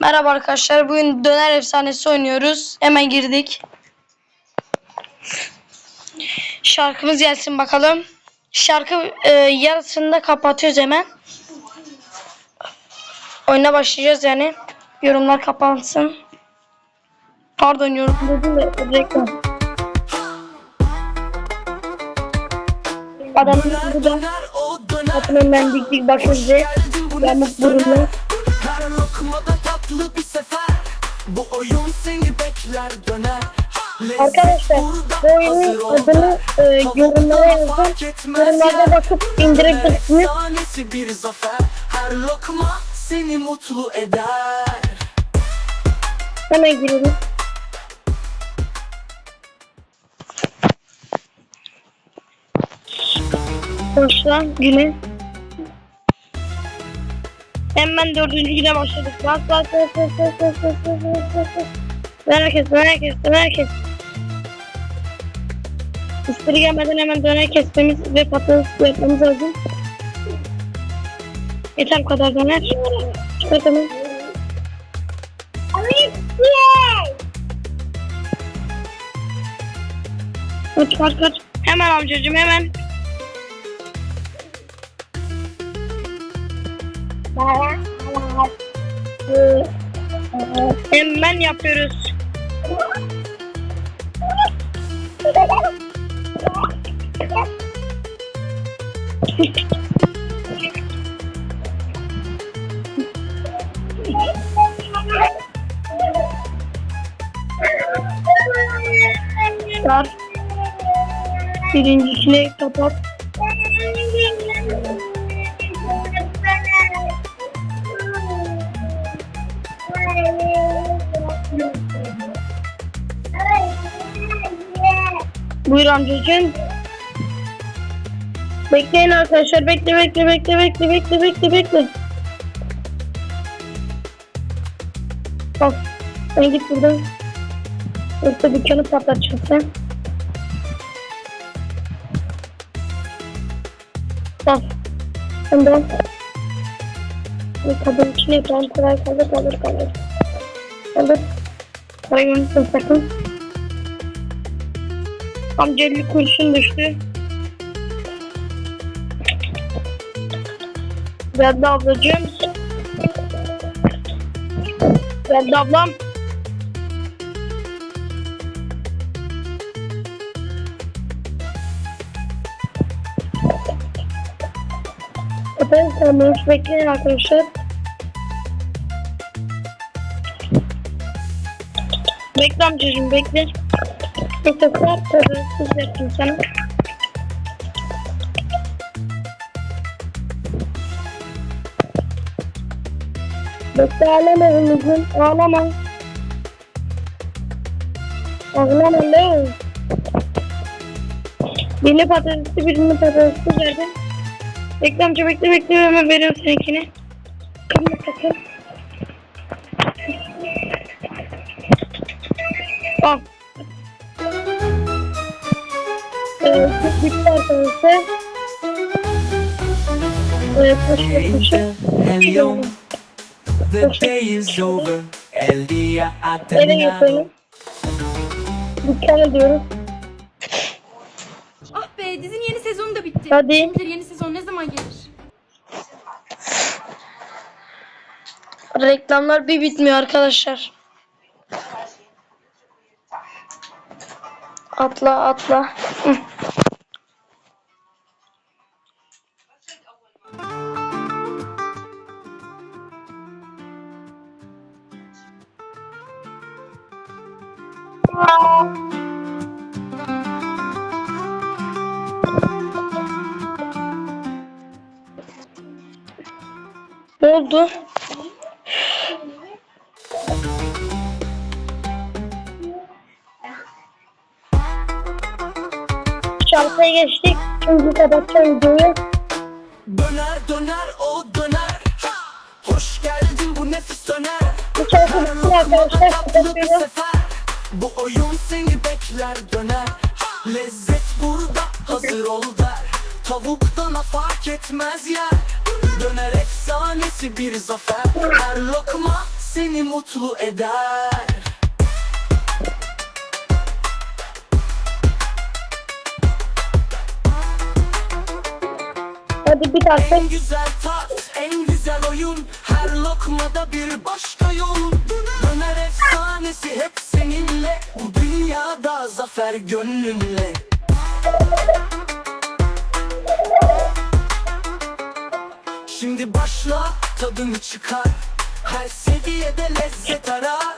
Merhaba arkadaşlar. Bugün döner efsanesi oynuyoruz. Hemen girdik. Şarkımız gelsin bakalım. Şarkı e, yarısında kapatıyoruz hemen. Oyuna başlayacağız yani. Yorumlar kapansın. Pardon yorum dedim de reklam. Adam burada kapının ben dik dik bakınca yamuk burunlu. Tatlı bir sefer Bu oyun seni bekler döner Arkadaşlar bu oyunun adını e, yorumlara yazın. Yorumlarda bakıp indirebilirsiniz. Bir zafer Her lokma seni mutlu eder Hemen girelim. Başla güne. Hemen dördüncü güne başladık. Bas bas bas bas bas bas bas bas bas bas. Döner kes, döner kes, döner kes. Müşteri gelmeden hemen döner kesmemiz ve patates yapmamız lazım. Yeter bu kadar döner. Çıkart hemen. Kaç kaç kaç. Hemen amcacığım hemen. Hemen yapıyoruz. Start. Birincisini kapat. Buyur amcacığım. Bekleyin arkadaşlar. Bekle bekle bekle bekle bekle bekle bekle. Bak. Sen git buradan. Yoksa dükkanı patlatacaksın sen. Bak. Ondan. Bu kadın için yapalım. Kolay kalır kalır kalır alır. Bayılmışsın sakın. Amca 50 kurşun düştü. Verdi ablacığım. Verdi ablam. Efendim, ben Bekleyin arkadaşlar. Bekle amcacığım bekle. Bu sefer tadımsız yaptım sana. Bekle ağlama oğlum. Ağlama. Ağlama ne? Birini patatesli birini patatesli verdim. Bekle amca bekle bekle hemen veriyorum seninkini. Kırma sakın. Al. Evet, bitti arkadaşlar. Evet, koşu koşu. Hello The day is over El día ha terminado. Dükkan ediyoruz. Ah be dizinin yeni sezonu da bitti. Hadi. Kim bilir yeni sezon ne zaman gelir? Reklamlar bir bitmiyor arkadaşlar. Atla atla. Ne oldu? Şarkıya geçtik. Şimdi kapatacağım videoyu. Döner döner o döner. Hoş geldin bu nefis döner. Bu şarkı bitsin arkadaşlar. Kapatıyorum. Bu oyun seni bekler döner. Lezzet burada hazır ol der. Tavuktan fark etmez yer. Döner efsanesi bir zafer. Her lokma seni mutlu eder Hadi bir artık. En güzel tat, en güzel oyun. Her lokmada bir başka yol Döner efsanesi hep seninle. Bu dünyada zafer gönlünle. Şimdi başla tadını çıkar. Her seviyede lezzet arar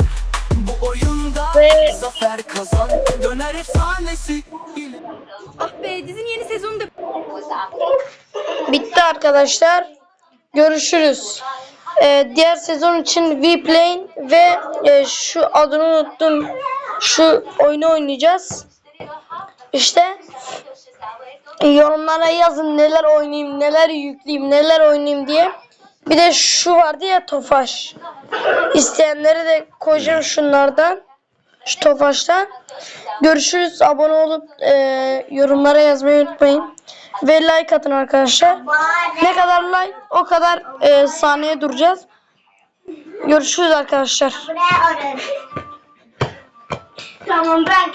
Ve- zafer kazan Döner efsanesi Ah be dizinin yeni sezonu da Bitti arkadaşlar. Görüşürüz. Ee, diğer sezon için Vplane ve e, şu adını unuttum. Şu oyunu oynayacağız. İşte yorumlara yazın neler oynayayım, neler yükleyeyim, neler oynayayım diye. Bir de şu vardı ya Tofaş. İsteyenleri de koyacağım şunlardan. Şu Tofaş'tan. Görüşürüz. Abone olup e, yorumlara yazmayı unutmayın. Ve like atın arkadaşlar. Ne kadar like o kadar e, saniye duracağız. Görüşürüz arkadaşlar. Tamam ben